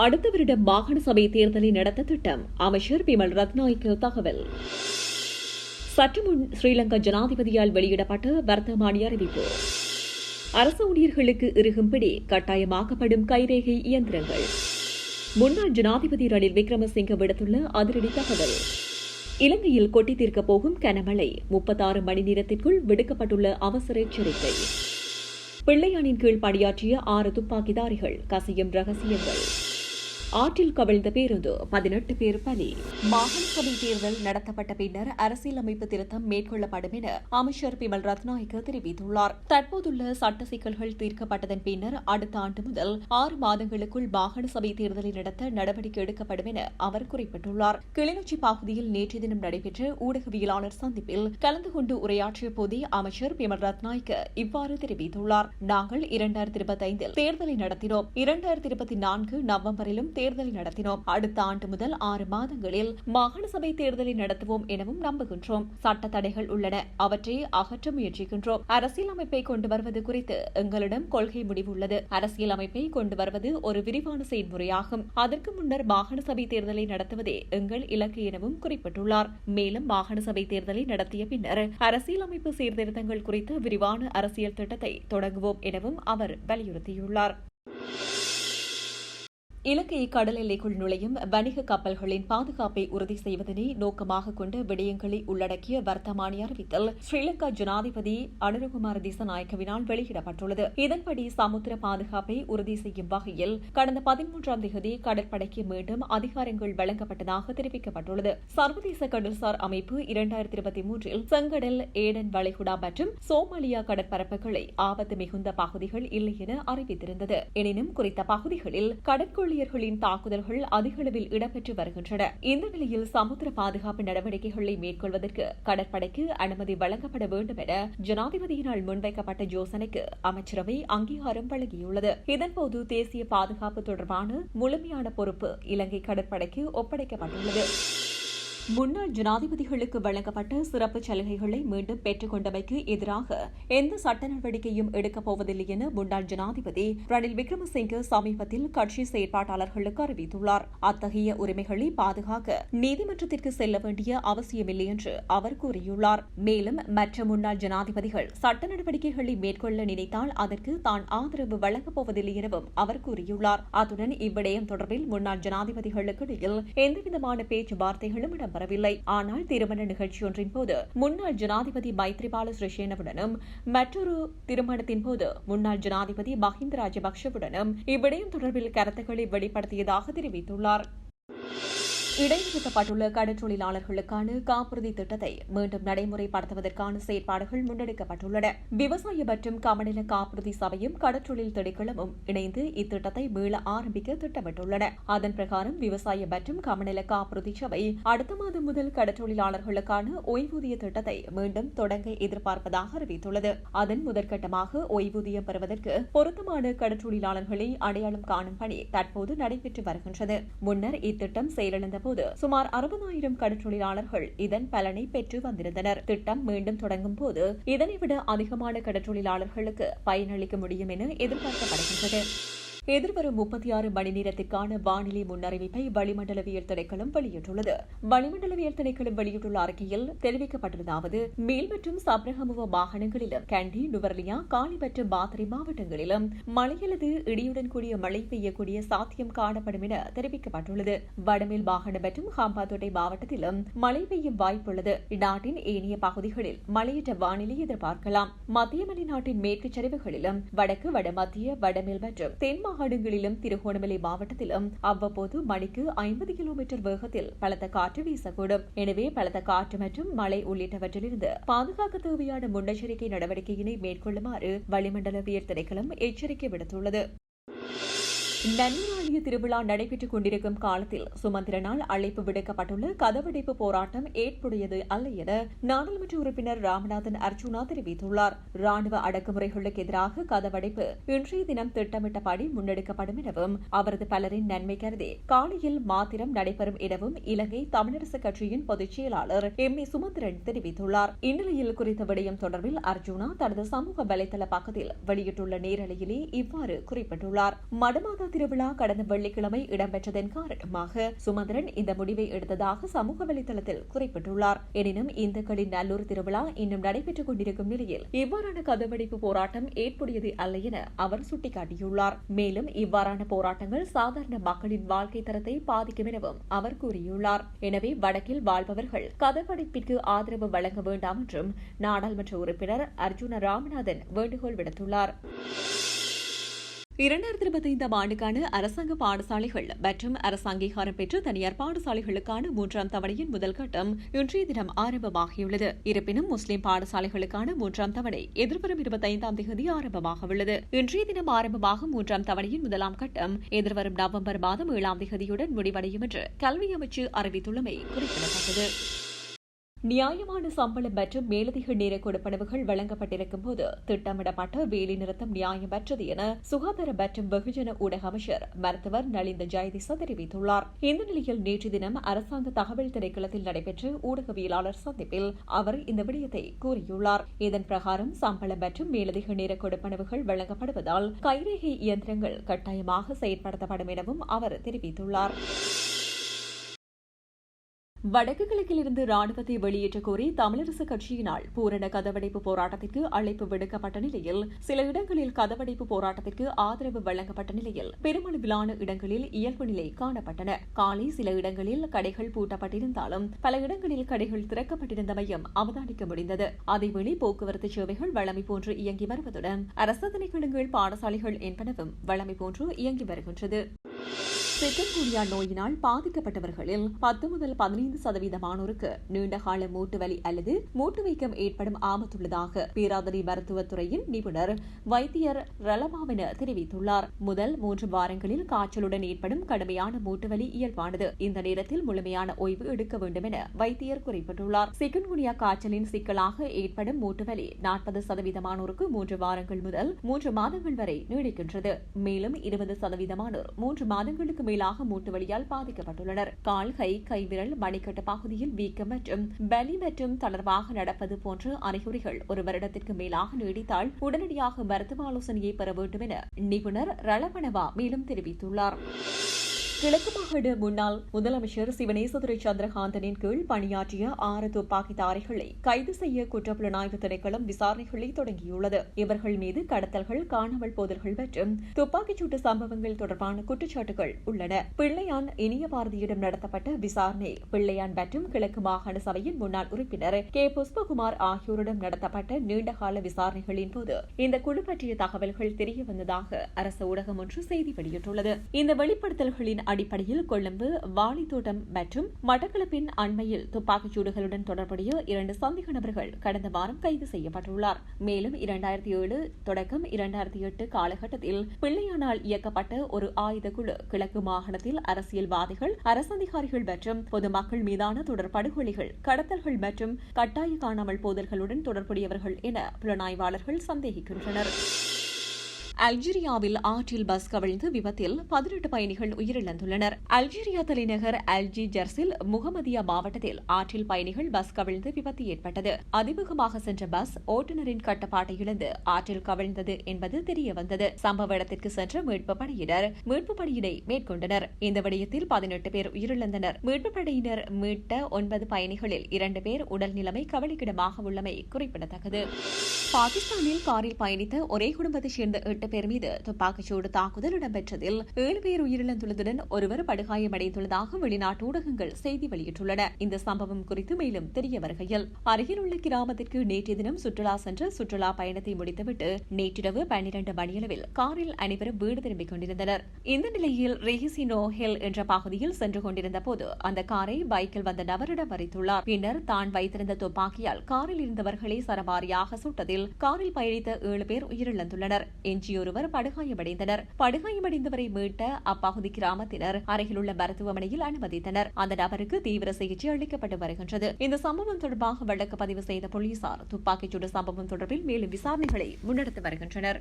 அடுத்த வருடம் மாகாண சபை தேர்தலை நடத்த திட்டம். அமைச்சர் பிமல் ரத்நாயக்க தகவல். சற்று முன் ஸ்ரீலங்கா ஜனாதிபதியால் வெளியிடப்பட்ட வர்த்தமானி அறிவிப்பு. அரசு ஊழியர்களுக்கு இறுகும்படி கட்டாயமாக்கப்படும் கைரேகை இயந்திரங்கள். முன்னாள் ஜனாதிபதி ரணில் விக்ரமசிங்க விடுத்துள்ள அதிரடி தகவல். இலங்கையில் கொட்டி தீர்க்கப் போகும் கனமழை முப்பத்தாறு மணி நேரத்திற்குள் விடுக்கப்பட்டுள்ள அவசர எச்சரிக்கை. பிள்ளையானின் கீழ் பணியாற்றிய ஆறு துப்பாக்கிதாரிகள் கசியும் ரகசியங்கள். ஆற்றில் கவிழ்ந்த பேருந்து பதினெட்டு பேர் பலி. மாகாண சபை தேர்தல் நடத்தப்பட்ட பின்னர் அரசியலமைப்பு திருத்தம் மேற்கொள்ளப்படும் என அமைச்சர் பிமல் ரத்நாயக்க தெரிவித்துள்ளார். தற்போதுள்ள சட்ட சிக்கல்கள் தீர்க்கப்பட்டதன் பின்னர் அடுத்த ஆண்டு முதல் ஆறு மாதங்களுக்குள் மாகாண சபை தேர்தலை நடத்த நடவடிக்கை எடுக்கப்படும் என அவர் குறிப்பிட்டுள்ளார். கிளிநொச்சி பகுதியில் நேற்று தினம் நடைபெற்ற ஊடகவியலாளர் சந்திப்பில் கலந்து கொண்டு உரையாற்றிய போதே அமைச்சர் பிமல் ரத்நாயக்க இவ்வாறு தெரிவித்துள்ளார். நாங்கள் இரண்டாயிரத்தி இருபத்தி ஐந்தில் தேர்தலை நடத்தினோம். இரண்டாயிரத்தி இருபத்தி நான்கு நவம்பரிலும் தேர்தலை நடத்தினோம். அடுத்த ஆண்டு முதல் ஆறு மாதங்களில் மாகாண சபை தேர்தலை நடத்துவோம் எனவும் நம்புகின்றோம். சட்ட தடைகள் உள்ளன. அவற்றை அகற்ற முயற்சிக்கின்றோம். அரசியல் அமைப்பை கொண்டு வருவது குறித்து எங்களிடம் கொள்கை முடிவு உள்ளது அரசியல் அமைப்பை கொண்டு வருவது ஒரு விரிவான செயல்முறையாகும். அதற்கு முன்னர் மாகாண சபை தேர்தலை நடத்துவதே எங்கள் இலக்கு எனவும் குறிப்பிட்டுள்ளார். மேலும் மாகாண சபை தேர்தலை நடத்திய பின்னர் அரசியலமைப்பு சீர்திருத்தங்கள் குறித்து விரிவான அரசியல் திட்டத்தை தொடங்குவோம் எனவும் அவர் வலியுறுத்தியுள்ளார். இலங்கை கடல் எல்லைக்குள் நுழையும் வணிக கப்பல்களின் பாதுகாப்பை உறுதி செய்வதனை நோக்கமாக கொண்ட விடயங்களை உள்ளடக்கிய வர்த்தமானி அறிவித்தல் ஸ்ரீலங்கா ஜனாதிபதி அனுரகுமார் திசநாயக்கவினால் வெளியிடப்பட்டுள்ளது. இதன்படி சமுத்திர பாதுகாப்பை உறுதி செய்யும் வகையில் கடந்த பதிமூன்றாம் தேதி கடற்படைக்கு மீண்டும் அதிகாரங்கள் வழங்கப்பட்டதாக தெரிவிக்கப்பட்டுள்ளது. சர்வதேச கடல்சார் அமைப்பு இரண்டாயிரத்தி இருபத்தி மூன்றில் செங்கடல் ஏடன் வளைகுடா மற்றும் சோமாலியா கடற்பரப்புகளை ஆபத்து மிகுந்த பகுதிகள் இல்லை என அறிவித்திருந்தது. எனினும் குறித்த பகுதிகளில் கடற்கொள் ஊழியர்களின் தாக்குதல்கள் அதிகளவில் இடம்பெற்று வருகின்றன. இந்த நிலையில் சமுத்திர பாதுகாப்பு நடவடிக்கைகளை மேற்கொள்வதற்கு கடற்படைக்கு அனுமதி வழங்கப்பட வேண்டும் என ஜனாதிபதியினால் முன்வைக்கப்பட்ட யோசனைக்கு அமைச்சரவை அங்கீகாரம் வழங்கியுள்ளது. இதன்போது தேசிய பாதுகாப்பு தொடர்பான முழுமையான பொறுப்பு இலங்கை கடற்படைக்கு ஒப்படைக்கப்பட்டுள்ளது. முன்னாள் ஜனாதிபதிகளுக்கு வழங்கப்பட்ட சிறப்பு சலுகைகளை மீண்டும் பெற்றுக் கொண்டமைக்கு எதிராக எந்த சட்ட நடவடிக்கையும் எடுக்கப் போவதில்லை என முன்னாள் ஜனாதிபதி ரணில் விக்ரமசிங்கே சமீபத்தில் கட்சி செயற்பாட்டாளர்களுக்கு அறிவித்துள்ளார். அத்தகைய உரிமைகளை பாதுகாக்க நீதிமன்றத்திற்கு செல்ல வேண்டிய அவசியமில்லை என்று அவர் கூறியுள்ளார். மேலும் மற்ற முன்னாள் ஜனாதிபதிகள் சட்ட நடவடிக்கைகளை மேற்கொள்ள நினைத்தால் அதற்கு தான் ஆதரவு வழங்கப் போவதில்லை எனவும் அவர் கூறியுள்ளார். அத்துடன் இவ்விடயம் தொடர்பில் முன்னாள் ஜனாதிபதிகளுக்கு இடையில் எந்தவிதமான பேச்சுவார்த்தைகளும் இடம் இடம்பெற வரவில்லை. ஆனால் திருமண நிகழ்ச்சியொன்றின் போது முன்னாள் ஜனாதிபதி மைத்ரிபால சிறிசேனவுடனும் மற்றொரு திருமணத்தின் போது முன்னாள் ஜனாதிபதி மஹிந்த ராஜபக்சவுடனும் இவ்விடயம் தொடர்பில் கருத்துக்களை வெளிப்படுத்தியதாக தெரிவித்துள்ளார். இடைநிறுத்தப்பட்டுள்ள கடற்றொழிலாளர்களுக்கான காப்புறுதி திட்டத்தை மீண்டும் நடைமுறைப்படுத்துவதற்கான செயற்பாடுகள் முன்னெடுக்கப்பட்டுள்ளன. விவசாய மற்றும் கமநில காப்புறுதி சபையும் கடற்றொழில் திணைக்களமும் இணைந்து இத்திட்டத்தை மீள ஆரம்பிக்க திட்டமிட்டுள்ளன. அதன் பிரகாரம் விவசாய மற்றும் கமநில காப்புறுதி சபை அடுத்த மாதம் முதல் கடற்றொழிலாளர்களுக்கான ஓய்வூதிய திட்டத்தை மீண்டும் தொடங்க எதிர்பார்ப்பதாக அறிவித்துள்ளது. அதன் முதற்கட்டமாக ஓய்வூதியம் பெறுவதற்கு பொருத்தமான கடற்றொழிலாளர்களை அடையாளம் காணும் பணி தற்போது நடைபெற்று வருகின்றது. முன்னர் இத்திட்டம் செயலிழந்த போது சுமார் அறுபதாயிரம் கடற்றொழிலாளர்கள் இதன் பலனை பெற்று வந்திருந்தனர். திட்டம் மீண்டும் தொடங்கும் போது இதனை விட அதிகமான கடற்றொழிலாளர்களுக்கு பயனளிக்க முடியும் என எதிர்பார்க்கப்படுகின்றது. எதிர்வரும் முப்பத்தி ஆறு மணி நேரத்திற்கான வானிலை முன்னறிவிப்பை வளிமண்டலவியல் திணைக்களம் வெளியிட்டுள்ளது. வளிமண்டலவியல் திணைக்களம் வெளியிட்டுள்ள அறிக்கையில் தெரிவிக்கப்பட்டுள்ளதாவது மேல் மற்றும் சப்ரகமுவ மாகாணங்களிலும் கண்டி நுவர்லியா காலி மற்றும் பாத்திரை மாவட்டங்களிலும் மழை அல்லது இடியுடன் கூடிய மழை பெய்யக்கூடிய சாத்தியம் காணப்படும் என தெரிவிக்கப்பட்டுள்ளது. வடமேல் மாகாணம் மற்றும் ஹாம்பாத்தோட்டை மாவட்டத்திலும் மழை பெய்யும் வாய்ப்புள்ளது. நாட்டின் ஏனைய பகுதிகளில் மழையற்ற வானிலை எதிர்பார்க்கலாம். மத்திய மலைநாட்டின் மேற்கு சரிவுகளிலும் வடக்கு வடமத்திய வடமேல் மற்றும் தென் மாகாணங்களிலும் திருகோணமலை மாவட்டத்திலும் அவ்வப்போது மணிக்கு ஐம்பது கிலோமீட்டர் வேகத்தில் பலத்த காற்று வீசக்கூடும். எனவே பலத்த காற்று மற்றும் மழை உள்ளிட்டவற்றிலிருந்து பாதுகாக்க தேவையான முன்னெச்சரிக்கை நடவடிக்கையினை மேற்கொள்ளுமாறு வளிமண்டலவியல் திணைக்களம் எச்சரிக்கை விடுத்துள்ளது. நன்னிராளிய திருவிழா நடைபெற்றுக் கொண்டிருக்கும் காலத்தில் சுமந்திரனால் அழைப்பு விடுக்கப்பட்டுள்ள கதவடைப்பு போராட்டம் ஏற்புடையது அல்ல என நாடாளுமன்ற உறுப்பினர் ராமநாதன் அர்ஜுனா தெரிவித்துள்ளார். ராணுவ அடக்குமுறைகளுக்கு எதிராக கதவடைப்பு இன்றைய தினம் திட்டமிட்டபடி முன்னெடுக்கப்படும் எனவும் அவரது பலரின் நன்மை கருதி காலையில் மாத்திரம் நடைபெறும் எனவும் இலங்கை தமிழரசு கட்சியின் பொதுச் செயலாளர் எம். ஏ. சுமந்திரன் தெரிவித்துள்ளார். இந்நிலையில் குறித்த விடயம் தொடர்பில் அர்ஜுனா தனது சமூக வலைதள பக்கத்தில் வெளியிட்டுள்ள நேரலையிலே இவ்வாறு குறிப்பிட்டுள்ளார். திருவிழா கடந்த வெள்ளிக்கிழமை இடம்பெற்றதன் காரணமாக சுமந்திரன் இந்த முடிவை எடுத்ததாக சமூக வலைதளத்தில் குறிப்பிட்டுள்ளார். எனினும் இந்துக்களின் நல்லூர் திருவிழா இன்னும் நடைபெற்றுக் கொண்டிருக்கும் நிலையில் இவ்வாறான கதவடைப்பு போராட்டம் ஏற்புடையது அல்ல என அவர் சுட்டிக்காட்டியுள்ளார். மேலும் இவ்வாறான போராட்டங்கள் சாதாரண மக்களின் வாழ்க்கை தரத்தை பாதிக்கும் எனவும் அவர் கூறியுள்ளார். எனவே வடக்கில் வாழ்பவர்கள் கதவடைப்பிற்கு ஆதரவு வழங்க வேண்டாம் என்றும் நாடாளுமன்ற உறுப்பினர் அர்ஜுன ராமநாதன் வேண்டுகோள் விடுத்துள்ளார். இரண்டாயிரத்தி இருபத்தைந்தாம் ஆண்டுக்கான அரசாங்க பாடசாலைகள் மற்றும் அரசாங்கீகாரம் பெற்ற தனியார் பாடசாலைகளுக்கான மூன்றாம் தவணையின் முதல் கட்டம் இன்றைய தினம் ஆரம்பமாகியுள்ளது. இருப்பினும் முஸ்லிம் பாடசாலைகளுக்கான மூன்றாம் தவணை எதிர்வரும் இருபத்தைந்தாம் தேதி ஆரம்பமாக உள்ளது இன்றைய தினம் ஆரம்பமாகும் மூன்றாம் தவணையின் முதலாம் கட்டம் எதிர்வரும் நவம்பர் மாதம் ஏழாம் தேதியுடன் முடிவடையும் என்று கல்வி அமைச்சு அறிவித்துள்ளமை குறிப்பிடத்தக்கது. நியாயமான சம்பளம் மற்றும் மேலதிக நேர கொடுப்பனவுகள் வழங்கப்பட்டிருக்கும் போது திட்டமிடப்பட்ட வேலை நிறுத்தம் நியாயமற்றது என சுகாதார மற்றும் வெகுஜன ஊடக அமைச்சர் மருத்துவர் நலிந்த ஜெயதிசா தெரிவித்துள்ளார். இந்த நிலையில் நேற்று தினம் அரசாங்க தகவல் திரைக்களத்தில் நடைபெற்ற ஊடகவியலாளர் சந்திப்பில் அவர் இந்த விடயத்தை கூறியுள்ளார். இதன் பிரகாரம் சம்பளம் மற்றும் மேலதிக நேர கொடுப்பனவுகள் வழங்கப்படுவதால் கைரேகை இயந்திரங்கள் கட்டாயமாக செயற்படுத்தப்படும் எனவும் அவர் தெரிவித்துள்ளார். வடக்கு கிழக்கிலிருந்து ராணுவத்தை வெளியேற்ற கோரி தமிழரசு கட்சியினால் பூரண கதவடைப்பு போராட்டத்திற்கு அழைப்பு விடுக்கப்பட்ட நிலையில் சில இடங்களில் கதவடைப்பு போராட்டத்திற்கு ஆதரவு வழங்கப்பட்ட நிலையில் பெருமளவிலான இடங்களில் இயல்பு நிலை காணப்பட்டன. காலை சில இடங்களில் கடைகள் பூட்டப்பட்டிருந்தாலும் பல இடங்களில் கடைகள் திறக்கப்பட்டிருந்தமையும் அவதானிக்க முடிந்தது. அதேவேளை போக்குவரத்து சேவைகள் வழமை போன்று இயங்கி வருவதுடன் அரசு திணைக்களங்கள் பாடசாலைகள் என்பனவும் வழமை போன்று இயங்கி வருகின்றது. சிக்கன்குனியா நோயினால் பாதிக்கப்பட்டவர்களில் பத்து முதல் பதினைந்து சதவீதமானோருக்கு நீண்டகால மூட்டு வலி அல்லது மூட்டு வீக்கம் ஏற்படும் ஆபத்துள்ளதாக பேராதனை மருத்துவத்துறையின் நிபுணர் வைத்தியர் ரலமாவின தெரிவித்துள்ளார். முதல் மூன்று வாரங்களில் காய்ச்சலுடன் ஏற்படும் கடுமையான மூட்டு வலி இயல்பானது. இந்த நேரத்தில் முழுமையான ஓய்வு எடுக்க வேண்டும் என வைத்தியர் குறிப்பிட்டுள்ளார். சிக்கன்குனியா காய்ச்சலின் சிக்கலாக ஏற்படும் மூட்டு வலி நாற்பது சதவீதமானோருக்கு மூன்று வாரங்கள் முதல் மூன்று மாதங்கள் வரை நீடிக்கின்றது. மேலும் இருபது சதவீதமானோர் மூன்று மாதங்களுக்கு மேலாக மூட்டு வழியால் பாதிக்கப்பட்டுள்ளனர். கால் கை கைவிரல் மணிக்கட்டு பகுதியில் வீக்கம் மற்றும் பலி மற்றும் தளர்வாக நடப்பது போன்ற அறிகுறிகள் ஒரு வருடத்திற்கு மேலாக நீடித்தால் உடனடியாக மருத்துவ ஆலோசனையை பெற வேண்டும் என நிபுணர் ரளவணவா மேலும் தெரிவித்துள்ளார். கிழக்கு மாகாண முன்னாள் முதலமைச்சர் சிவனேசதுரை சந்திரகாந்தனின் கீழ் பணியாற்றிய ஆறு துப்பாக்கிதாரிகளை கைது செய்ய குற்றப்புலனாய்வு திணைக்களம் விசாரணைகளை தொடங்கியுள்ளது. இவர்கள் மீது கடத்தல்கள் காணாமல் போதல்கள் மற்றும் துப்பாக்கிச்சூட்டு சம்பவங்கள் தொடர்பான குற்றச்சாட்டுகள் உள்ளன. பிள்ளையான் இனிய பாரதியிடம் நடத்தப்பட்ட விசாரணை பிள்ளையான் மற்றும் கிழக்கு மாகாண சபையின் முன்னாள் உறுப்பினர் கே. புஷ்பகுமார் ஆகியோரிடம் நடத்தப்பட்ட நீண்டகால விசாரணைகளின் போது இந்த குழு பற்றிய தகவல்கள் தெரிய வந்ததாக அரசு ஊடகம் ஒன்று செய்தி வெளியிட்டுள்ளது. இந்த வெளிப்படுத்தல்களின் அடிப்படையில் கொழும்பு வாலித்தோட்டம் மற்றும் மட்டக்களப்பின் அண்மையில் துப்பாக்கிச் சூடுகளுடன் தொடர்புடைய இரண்டு சந்தேக நபர்கள் கடந்த வாரம் கைது செய்யப்பட்டுள்ளார். மேலும் இரண்டாயிரத்தி ஏழு தொடக்கம் இரண்டாயிரத்தி எட்டு காலகட்டத்தில் பிள்ளையானால் இயக்கப்பட்ட ஒரு ஆயுத குழு கிழக்கு மாகாணத்தில் அரசியல்வாதிகள் அரசதிகாரிகள் மற்றும் பொதுமக்கள் மீதான தொடர் படுகொலைகள் கடத்தல்கள் மற்றும் கட்டாய காணாமல் போதல்களுடன் தொடர்புடையவர்கள் என புலனாய்வாளர்கள் சந்தேகிக்கின்றனர். அல்ஜீரியாவில் ஆற்றில் பஸ் கவிழ்ந்து விபத்தில் பதினெட்டு பயணிகள் உயிரிழந்துள்ளனர். அல்ஜீரியா தலைநகர் அல்ஜி ஜர்ஸில் முகமதியா மாவட்டத்தில் ஆற்றில் பயணிகள் பஸ் கவிழ்ந்து விபத்து ஏற்பட்டது. அதிவேகமாக சென்ற பஸ் ஓட்டுநரின் கட்டுப்பாட்டை இழந்து ஆற்றில் கவிழ்ந்தது என்பது தெரியவந்தது. சம்பவ இடத்திற்கு சென்ற மீட்பு படையினர் மீட்பு பணியினை மேற்கொண்டனர். இந்த விடயத்தில் பதினெட்டு பேர் உயிரிழந்தனர். மீட்பு படையினர் மீட்ட ஒன்பது பயணிகளில் இரண்டு பேர் உடல் நிலைமை கவலைக்கிடமாக உள்ளமை குறிப்பிடத்தக்கது. பாகிஸ்தானில் காரில் பயணித்த ஒரே குடும்பத்தைச் சேர்ந்த எட்டு பேர் மீது துப்பாக்கிச்சூடு தாக்குதல் இடம்பெற்றதில் ஏழு பேர் உயிரிழந்துள்ளதுடன் ஒருவர் படுகாயமடைந்துள்ளதாக வெளிநாட்டு ஊடகங்கள் செய்தி வெளியிட்டுள்ளன. இந்த சம்பவம் குறித்து மேலும் தெரிய வருகையில் அருகில் உள்ள கிராமத்திற்கு நேற்றைய தினம் சுற்றுலா சென்ற சுற்றுலா பயணத்தை முடித்துவிட்டு நேற்றிரவு பன்னிரண்டு மணியளவில் காரில் அனைவரும் வீடு திரும்பிக் கொண்டிருந்தனர். இந்த நிலையில் ரெஹிசினோ ஹில் என்ற பகுதியில் சென்று கொண்டிருந்த போது அந்த காரை பைக்கில் வந்த நபரிடம் மறித்துள்ளார். பின்னர் தான் வைத்திருந்த துப்பாக்கியால் காரில் இருந்தவர்களை சரமாரியாக சுட்டதில் காரில் பயணித்த ஏழு பேர் உயிரிழந்துள்ளனர். எஞ்சியொருவர் படுகாயமடைந்தனர். படுகாயமடைந்தவரை மீட்ட அப்பகுதி கிராமத்தினர் அருகிலுள்ள மருத்துவமனையில் அனுமதித்தனர். அந்த நபருக்கு தீவிர சிகிச்சை அளிக்கப்பட்டு வருகின்றது. இந்த சம்பவம் தொடர்பாக வழக்கு பதிவு செய்த போலீசார் துப்பாக்கிச்சூடு சம்பவம் தொடர்பில் மேலும் விசாரணைகளை முன்னெடுத்து வருகின்றனர்.